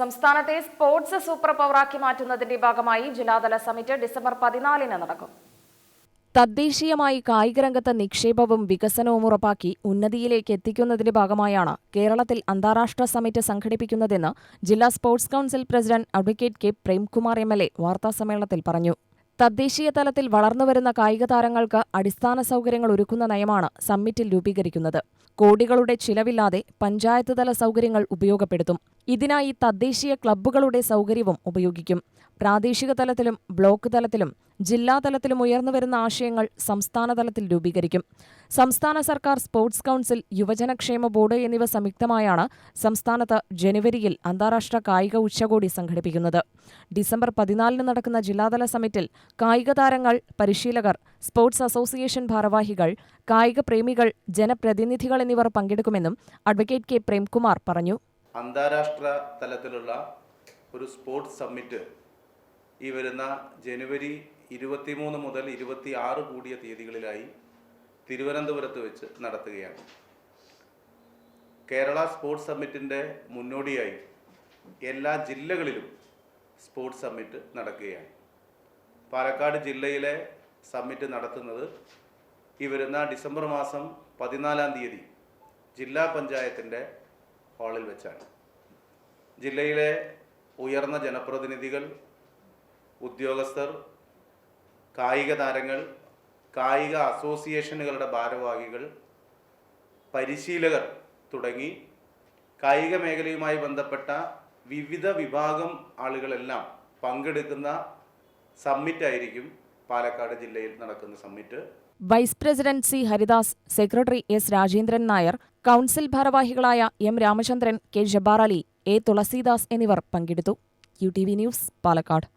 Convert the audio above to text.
സംസ്ഥാനത്തെ sports super പവറാക്കി മാറ്റുന്നതിന്റെ ഭാഗമായി ജില്ലാതല സമിറ്റ് ഡിസംബർ പതിനാലിന് നടക്കും. തദ്ദേശീയമായി കായികരംഗത്ത് നിക്ഷേപവും വികസനവും ഉറപ്പാക്കി ഉന്നതിയിലേക്ക് എത്തിക്കുന്നതിന്റെ ഭാഗമായാണ് കേരളത്തിൽ അന്താരാഷ്ട്ര സമിറ്റ് സംഘടിപ്പിക്കുന്നതെന്ന് ജില്ലാ sports council president advocate K Premkumar M L A വാർത്താസമ്മേളനത്തിൽ പറഞ്ഞു. തദ്ദേശീയ തലത്തിൽ വളർന്നുവരുന്ന കായിക താരങ്ങൾക്ക് അടിസ്ഥാന സൗകര്യങ്ങൾ ഒരുക്കുന്ന നയമാണ് സമ്മിറ്റിൽ രൂപീകരിക്കുന്നത്. കോടികളുടെ ചിലവില്ലാതെ പഞ്ചായത്ത് തല സൗകര്യങ്ങൾ ഉപയോഗപ്പെടുത്തും. ഇതിനായി തദ്ദേശീയ ക്ലബ്ബുകളുടെ സൗകര്യവും ഉപയോഗിക്കും. പ്രാദേശിക തലത്തിലും ബ്ലോക്ക് തലത്തിലും ജില്ലാ ഉയർന്നു വരുന്ന ആശയങ്ങൾ സംസ്ഥാനതലത്തിൽ രൂപീകരിക്കും. സംസ്ഥാന സർക്കാർ സ്പോർട്സ് കൌൺസിൽ യുവജനക്ഷേമ ബോർഡ് എന്നിവ സംയുക്തമായാണ് സംസ്ഥാനത്ത് ജനുവരിയിൽ അന്താരാഷ്ട്ര കായിക ഉച്ചകോടി സംഘടിപ്പിക്കുന്നത്. ഡിസംബർ പതിനാലിന് നടക്കുന്ന ജില്ലാതല സമിറ്റിൽ കായിക താരങ്ങൾ പരിശീലകർ സ്പോർട്സ് അസോസിയേഷൻ ഭാരവാഹികൾ കായിക പ്രേമികൾ ജനപ്രതിനിധികൾ എന്നിവർ പങ്കെടുക്കുമെന്നും അഡ്വക്കേറ്റ് കെ. പ്രേംകുമാർ പറഞ്ഞു. അന്താരാഷ്ട്ര തലത്തിലുള്ള ഒരു സ്പോർട്സ് സമ്മിറ്റ് ഈ വരുന്ന ജനുവരി ഇരുപത്തിമൂന്ന് മുതൽ ഇരുപത്തി ആറ് കൂടിയ തീയതികളിലായി തിരുവനന്തപുരത്ത് വെച്ച് നടത്തുകയാണ്. കേരള സ്പോർട്സ് സമ്മിറ്റിന്റെ മുന്നോടിയായി എല്ലാ ജില്ലകളിലും സ്പോർട്സ് സമ്മിറ്റ് നടക്കുകയാണ്. പാലക്കാട് ജില്ലയിലെ സമ്മിറ്റ് നടത്തുന്നത് ഈ വരുന്ന ഡിസംബർ മാസം പതിനാലാം തീയതി ജില്ലാ പഞ്ചായത്തിന്റെ ഹാളിൽ വെച്ചാണ്. ജില്ലയിലെ ഉയർന്ന ജനപ്രതിനിധികൾ ഉദ്യോഗസ്ഥർ കായിക താരങ്ങൾ കായിക അസോസിയേഷനുകളുടെ ഭാരവാഹികൾ പരിശീലകർ തുടങ്ങി കായിക മേഖലയുമായി ബന്ധപ്പെട്ട വിവിധ വിഭാഗം ആളുകളെല്ലാം പങ്കെടുക്കുന്ന സമ്മിറ്റ് ആയിരിക്കും പാലക്കാട് ജില്ലയിൽ നടക്കുന്ന summit. Vice president C Haridas secretary S Rajendran Nair council ഭാരവാഹികളായ M Ramachandran K Jabbar Ali A Thulasidas എന്നിവർ പങ്കെടുത്തു. U T V news Palakkad.